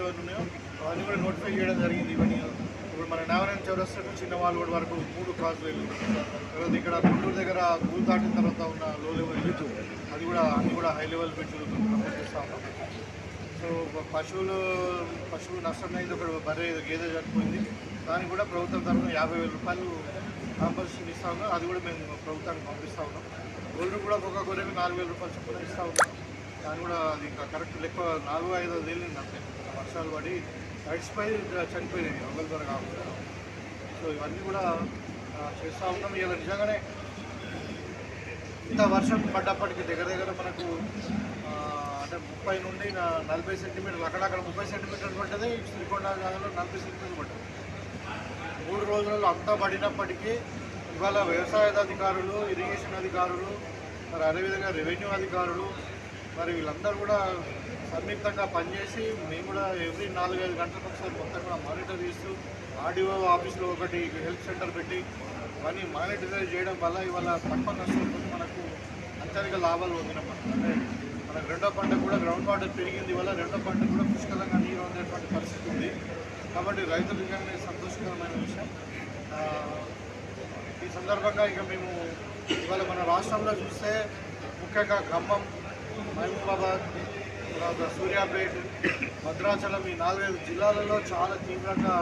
ఏమైనా ఉన్నాయో అవన్నీ కూడా నోటిఫై చేయడం జరిగింది ఇవన్నీ. ఇప్పుడు మన నావరం చౌరస్తా నుంచి చిన్న వాళ్ళు వరకు మూడు కాజ్వేలు తర్వాత ఇక్కడ గుంటూరు దగ్గర పూలు దాటిన తర్వాత ఉన్న లో లెవెల్ బ్రిడ్జ్ అది కూడా అన్ని కూడా హై లెవెల్ బ్రిడ్జ్ ప్రమోట్ చేస్తూ ఉన్నాం సో పశువులు పశువు నష్టం అయింది ఒక బర్రె గేదె చనిపోయింది. దానికి కూడా ప్రభుత్వం తరఫున యాభై వేల రూపాయలు కాంపల్సరీ ఇస్తా ఉన్నాం. అది కూడా మేము ప్రభుత్వానికి పంపిస్తూ ఉన్నాం. గొర్రెలు కూడా ఒక గొర్రెకి నాలుగు వేల రూపాయలు చొప్పున ఇస్తూ ఉన్నాం. దాని కూడా అది ఇంకా కరెక్ట్ లెక్క నాలుగు ఐదు తేలింది అంతే. వర్షాలు పడి తడిసిపోయి చనిపోయినాయి ఒకరి ద్వారా కాకుండా. సో ఇవన్నీ కూడా చేస్తూ ఉన్నాం ఇలా నిజంగానే. ఇంత వర్షం పడ్డప్పటికీ దగ్గర దగ్గర మనకు అంటే ముప్పై నుండి నలభై సెంటీమీటర్లు అక్కడక్కడ ముప్పై సెంటీమీటర్లు పడ్డది శ్రీకొండ జాగాలో నలభై సెంటీమీటర్లు పడ్డది. మూడు రోజులలో అంతా పడినప్పటికీ ఇవాళ వ్యవసాయ అధికారులు ఇరిగేషన్ అధికారులు మరి అదేవిధంగా రెవెన్యూ అధికారులు మరి వీళ్ళందరూ కూడా సంయుక్తంగా పనిచేసి మేము కూడా ఎవ్రీ నాలుగైదు గంటలకు ఒకసారి మొత్తం కూడా మానిటర్ చేస్తూ ఆర్డీఓ ఆఫీస్లో ఒకటి హెల్త్ సెంటర్ పెట్టి ఇవన్నీ మానిటరైజ్ చేయడం వల్ల ఇవాళ పంట నష్టంతో మనకు అత్యధిక లాభాలు పొందిన మనం. అంటే మనకు రెండో పంట కూడా గ్రౌండ్ వాటర్ పెరిగింది వల్ల రెండో పంట కూడా పుష్కలంగా నీరు ఉండేటువంటి పరిస్థితి ఉంది కాబట్టి రైతులు నిజంగానే సంతోషకరమైన విషయం ఈ సందర్భంగా ఇక మేము ఇవాళ మన రాష్ట్రంలో చూస్తే ముఖ్యంగా ఖమ్మం మహబూబాబాద్ తర్వాత సూర్యాపేట భద్రాచలం ఈ నాలుగైదు జిల్లాలలో చాలా తీవ్రంగా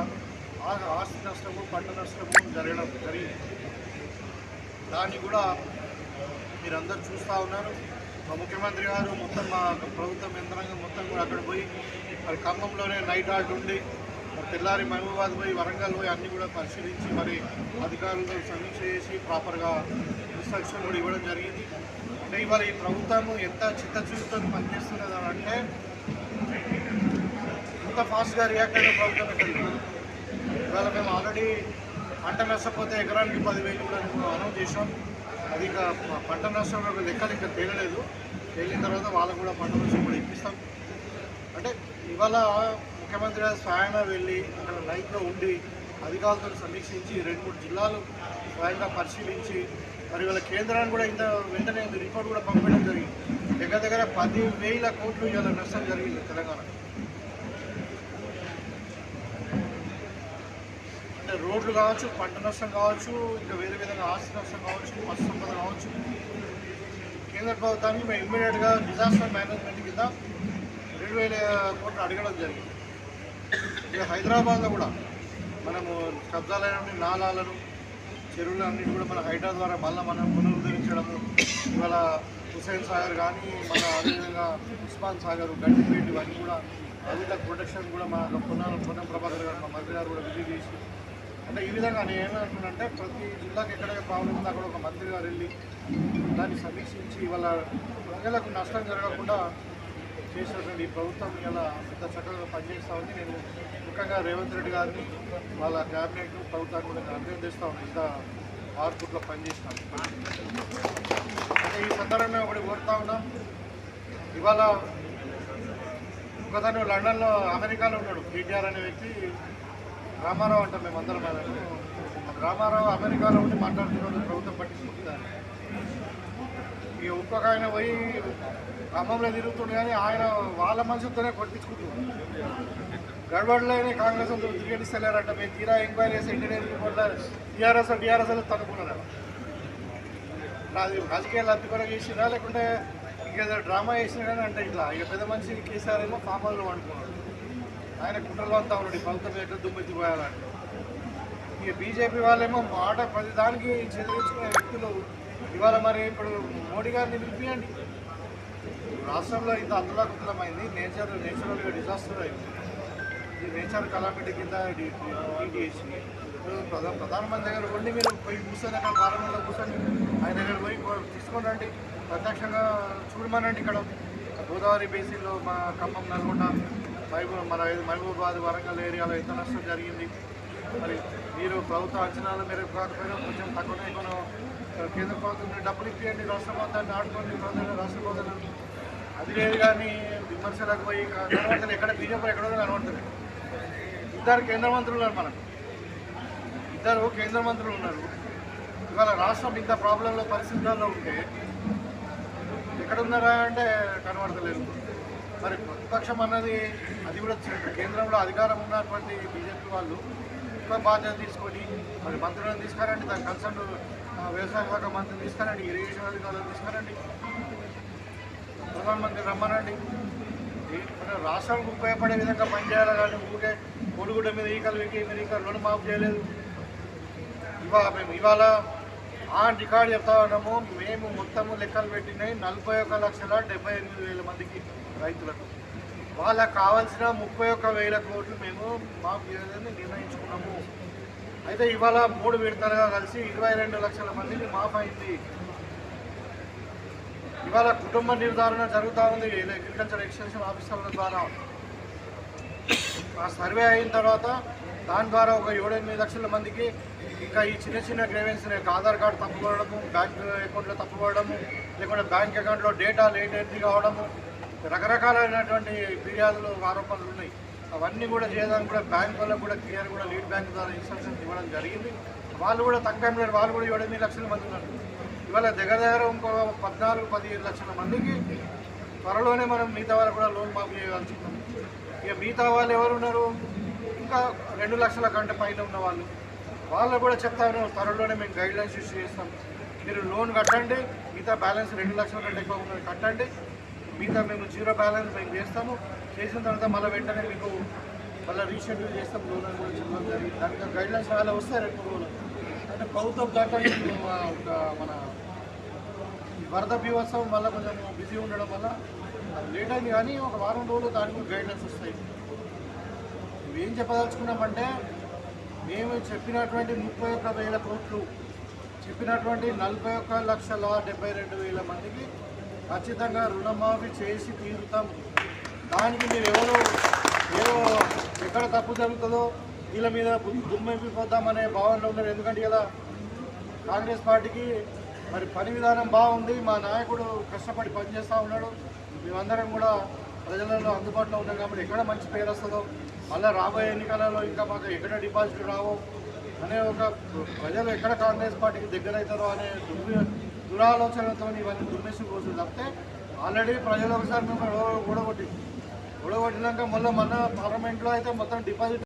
ఆస్తి నష్టము పంట నష్టము జరగడం జరిగింది. దాన్ని కూడా మీరందరూ చూస్తూ ఉన్నారు. మా ముఖ్యమంత్రి గారు మొత్తం మా ప్రభుత్వం యంత్రాంగం మొత్తం కూడా అక్కడ పోయి మరి ఖమ్మంలోనే నైట్ ఆర్ట్ ఉండి మరి తెల్లారి మహబూబాద్ పోయి వరంగల్ పోయి అన్నీ కూడా పరిశీలించి మరి అధికారులతో సమీక్ష చేసి ప్రాపర్గా ఇన్స్ట్రక్షన్ కూడా ఇవ్వడం జరిగింది. అంటే ఇవాళ ఈ ప్రభుత్వం ఎంత చిత్తచూపుతో పనిచేస్తున్నది అని అంటే ఇంత ఫాస్ట్గా రియాక్ట్ అయిన ప్రభుత్వం ఇవాళ మేము ఆల్రెడీ పంట నష్టపోతే ఎకరానికి పదివేలు కూడా అనౌన్స్ చేసాం అది ఇక పంట నష్టం యొక్క లెక్కలు ఇంకా తేలలేదు. తేలిన తర్వాత వాళ్ళకు కూడా పంట నష్టం కూడా ఇప్పిస్తాం. అంటే ఇవాళ ముఖ్యమంత్రి గారు స్వయంగా వెళ్ళి అక్కడ లైఫ్లో ఉండి అధికారులతో సమీక్షించి రెండు మూడు జిల్లాలు స్వయంగా పరిశీలించి మరి వాళ్ళ కేంద్రాన్ని కూడా ఇంత వెంటనే రిపోర్ట్ కూడా పంపించడం జరిగింది. దగ్గర దగ్గర పది వేల కోట్లు ఇవాళ నష్టం జరిగింది తెలంగాణ. అంటే రోడ్లు కావచ్చు పంట నష్టం కావచ్చు ఇంకా వేరే విధంగా ఆస్తి నష్టం కావచ్చు పశు సంపద కావచ్చు. కేంద్ర ప్రభుత్వానికి మేము ఇమ్మీడియట్గా డిజాస్టర్ మేనేజ్మెంట్ కింద రెండు వేల కోట్లు అడగడం జరిగింది. ఇక హైదరాబాద్లో కూడా మనము కబ్జాలైన నాలాలను చెరువులు అన్నిటి కూడా మన హైడ్రా ద్వారా మళ్ళీ మనం పునరుద్ధరించడము ఇవాళ హుసేన్ సాగర్ కానీ మన అదేవిధంగా ఉస్మాన్ సాగర్ గండిపేట ఇవన్నీ కూడా అవిట ప్రొటెక్షన్ కూడా మన పొన్న పొన్నం ప్రభాకర్ గారు మా మంత్రి గారు కూడా విజిట్ చేసి అంటే ఈ విధంగా నేను ఏమంటున్నానంటే ప్రతి జిల్లాకి ఎక్కడైనా ప్రాబ్లం ఉందో అక్కడ ఒక మంత్రి గారు వెళ్ళి దాన్ని సమీక్షించి ఇవాళ ప్రజలకు నష్టం జరగకుండా చేసినటువంటి ఈ ప్రభుత్వం ఇలా ఇంత చక్కగా పనిచేస్తూ ఉంది. నేను ముఖ్యంగా రేవంత్ రెడ్డి గారిని వాళ్ళ క్యాబినెట్ ప్రభుత్వాన్ని కూడా నేను అభినందిస్తూ ఉన్నాను. ఇంత మార్పుట్లో పనిచేస్తాను అంటే ఈ సందర్భంగా ఒకటి కోరుతా ఉన్నాం ఇవాళ ఒకతను లండన్లో అమెరికాలో ఉన్నాడు. కేటీఆర్ అనే వ్యక్తి రామారావు అంటాం మేము అందరం రామారావు అమెరికాలో ఉండి మాట్లాడుతున్నాడు ప్రభుత్వం పట్టించుకుంటారు ఇక ఒక్కొక్క ఆయన పోయి ఖమ్మంలో తిరుగుతుండే కానీ ఆయన వాళ్ళ మనుషులతోనే కొట్టించుకుంటున్నారు గడబడలోనే కాంగ్రెస్ వాళ్ళు తిరిగడిస్తలేరంట మేము తీరా ఎంక్వైరీ చేసి ఇంజనీరింగ్ రిపోర్ట్లో టీఆర్ఎస్ టీఆర్ఎస్ వాళ్ళు తనుకున్నారు నాది రాజకీయ లబ్ధి కూడా చేసినా లేకుంటే ఇంకేదో డ్రామా చేసినా కానీ అంటే ఇట్లా. ఇక పెద్ద మనిషి కేసీఆర్ ఏమో ఫామాల్లో వండుకున్నాడు ఆయన కుట్రలో అంతా ఉన్నాడు. ఈ ప్రభుత్వం ఎట్లా దుమ్మెత్తి పోయాలంటే. ఇక బీజేపీ వాళ్ళేమో మాట ప్రతి దానికి చెదిరించుకునే వ్యక్తులు ఇవాళ మరి ఇప్పుడు మోడీ గారిని పిలిపియండి. రాష్ట్రంలో ఇంత అతలాకుతలమైంది నేచర్ నేచురల్గా డిజాస్టర్ అయింది. ఇది నేచర్ కలామిటీ కింద చేసి ప్రధాన ప్రధానమంత్రి దగ్గర ఉండి మీరు పోయి కూర్చొని అక్కడ పార్లమెంట్లో కూర్చొని ఆయన దగ్గర పోయి తీసుకొని రండి ప్రత్యక్షంగా చూడమనండి ఇక్కడ. గోదావరి బేసిన్లో మా ఖమ్మం నల్గొండ మహబూబ్ మన మహబూబాబాద్ వరంగల్ ఏరియాలో ఎంత నష్టం జరిగింది. మరి మీరు ప్రభుత్వ అంచనాల మేరకు కాకపోయినా కొంచెం తక్కువనే ఎక్కువ కేంద్ర ప్రభుత్వం డబ్బులు ఇప్పియండి రాష్ట్ర మొత్తాన్ని ఆడుకోండి ప్రజలు రాష్ట్ర ప్రజలు అది లేదు కానీ విమర్శలకు పోయి కనబడుతుంది కనబడతలేదు. ఎక్కడ బీజేపీ ఎక్కడో కనబడుతుంది ఇద్దరు కేంద్ర మంత్రులు ఉన్నారు మనకు. ఇద్దరు కేంద్ర మంత్రులు ఉన్నారు. ఇవాళ రాష్ట్రం ఇంత ప్రాబ్లంలో పరిస్థితుల్లో ఉంటే ఎక్కడున్నారా అంటే కనబడతలేదు. మరి ప్రతిపక్షం అన్నది అది కూడా కేంద్రంలో అధికారం ఉన్నటువంటి బీజేపీ వాళ్ళు ఎక్కువ బాధ్యత తీసుకొని మరి మంత్రులను తీసుకురండి దాని కన్సర్న్ వ్యవసాయ శాఖ మంత్రిని తీసుకురండి ఇరిగేషన్ అధికారులను తీసుకురండి. ప్రధానమంత్రి రమ్మనండి. మన రాష్ట్రానికి ఉపయోగపడే విధంగా పనిచేయాలి కానీ ఊరికే కొడుగుడ్డ మీద ఈకలు వెక్కి మీరు ఇంకా రుణం మాఫ్ చేయలేదు. ఇవాళ మేము ఇవాళ ఆ రికార్డు చెప్తా ఉన్నాము మేము మొత్తము లెక్కలు పెట్టినాయి నలభై ఒక లక్షల డెబ్బై ఎనిమిది వేల మందికి రైతులకు. వాళ్ళకు కావాల్సిన ముప్పై ఒక్క వేల కోట్లు మేము మాఫ్ చేయాలని నిర్ణయించుకున్నాము. అయితే ఇవాళ మూడు విడతలుగా కలిసి ఇరవై రెండు లక్షల మందికి మాఫ్ అయింది. ఇవాళ కుటుంబ నిర్ధారణ జరుగుతూ ఉంది అగ్రికల్చర్ ఎక్స్టెన్షన్ ఆఫీసర్ల ద్వారా. ఆ సర్వే అయిన తర్వాత దాని ద్వారా ఒక ఏడు ఎనిమిది లక్షల మందికి ఇంకా ఈ చిన్న చిన్న గ్రేవెన్స్ ఆధార్ కార్డు తప్పుకోవడము బ్యాంక్ అకౌంట్లో తప్పుకోవడము లేకుంటే బ్యాంక్ అకౌంట్లో డేటా లేట్ ఎంట్రీ కావడము రకరకాలైనటువంటి ఫిర్యాదులు ఆరోపణలు ఉన్నాయి. అవన్నీ కూడా చేయడానికి కూడా బ్యాంక్ వాళ్ళకు కూడా క్లియర్ కూడా లీడ్ బ్యాంక్ ద్వారా ఇన్స్ట్రక్షన్స్ ఇవ్వడం జరిగింది. వాళ్ళు కూడా తక్కువ లేదు వాళ్ళు కూడా ఏడు ఎనిమిది లక్షల మంది ఉన్నారు. ఇవాళ దగ్గర దగ్గర ఇంకో పద్నాలుగు పదిహేను లక్షల మందికి త్వరలోనే మనం మిగతా వాళ్ళు కూడా లోన్ మాఫీ చేయగలుగుతున్నాం ఇక మిగతా వాళ్ళు ఎవరు ఉన్నారు? ఇంకా రెండు లక్షల కంటే పైన ఉన్న వాళ్ళు. వాళ్ళు కూడా చెప్తాను త్వరలోనే మేము గైడ్లైన్స్ ఇష్యూ చేస్తాం. మీరు లోన్ కట్టండి మిగతా బ్యాలెన్స్ రెండు లక్షల కంటే ఎక్కువ ఉన్నది కట్టండి. మిగతా మేము జీరో బ్యాలెన్స్ మేము చేస్తాము. చేసిన తర్వాత మళ్ళీ వెంటనే మీకు మళ్ళీ రీషెడ్యూల్ చేస్తాం. లోన్ అని కూడా చెప్పడం జరిగింది. దానికి గైడ్లైన్స్ అలా వస్తాయి రెండు మూడు రోజులు అంటే ప్రభుత్వం దాకా ఒక మన వరద బీభత్సవం వల్ల కొంచెం బిజీ ఉండడం వల్ల అది లేట్ అయింది కానీ ఒక వారం రోజులు దానికి కూడా గైడ్లైన్స్ వస్తాయి. ఏం చెప్పదలుచుకున్నామంటే మేము చెప్పినటువంటి ముప్పై ఒక్క వేల కోట్లు చెప్పినటువంటి నలభై ఒక్క లక్షల డెబ్బై రెండు వేల మందికి ఖచ్చితంగా రుణమాఫీ చేసి తీరుతాం. దానికి మీరు ఎవరు ఏదో ఎక్కడ తప్పు జరుగుతుందో వీళ్ళ మీద దుమ్మెంపిపోద్దామనే భావనలో ఉన్నారు. ఎందుకంటే ఇలా కాంగ్రెస్ పార్టీకి మరి పని విధానం బాగుంది. మా నాయకుడు కష్టపడి పనిచేస్తూ ఉన్నాడు. మేమందరం కూడా ప్రజలలో అందుబాటులో ఉన్నాం కాబట్టి ఎక్కడ మంచి పేరు వస్తుందో మళ్ళీ రాబోయే ఎన్నికలలో ఇంకా మాకు ఎక్కడ డిపాజిట్ రావో అనే ఒక ప్రజలు ఎక్కడ కాంగ్రెస్ పార్టీకి దగ్గర అవుతారో అనే దుర్ దురాలోచనలతో ఇవన్నీ దుర్మేసి రోజులు తప్పితే ఆల్రెడీ ప్రజలు ఒకసారి మేము ఓడగొట్టి ఓడగొట్టినాక మళ్ళీ మన పార్లమెంట్లో అయితే మొత్తం డిపాజిట్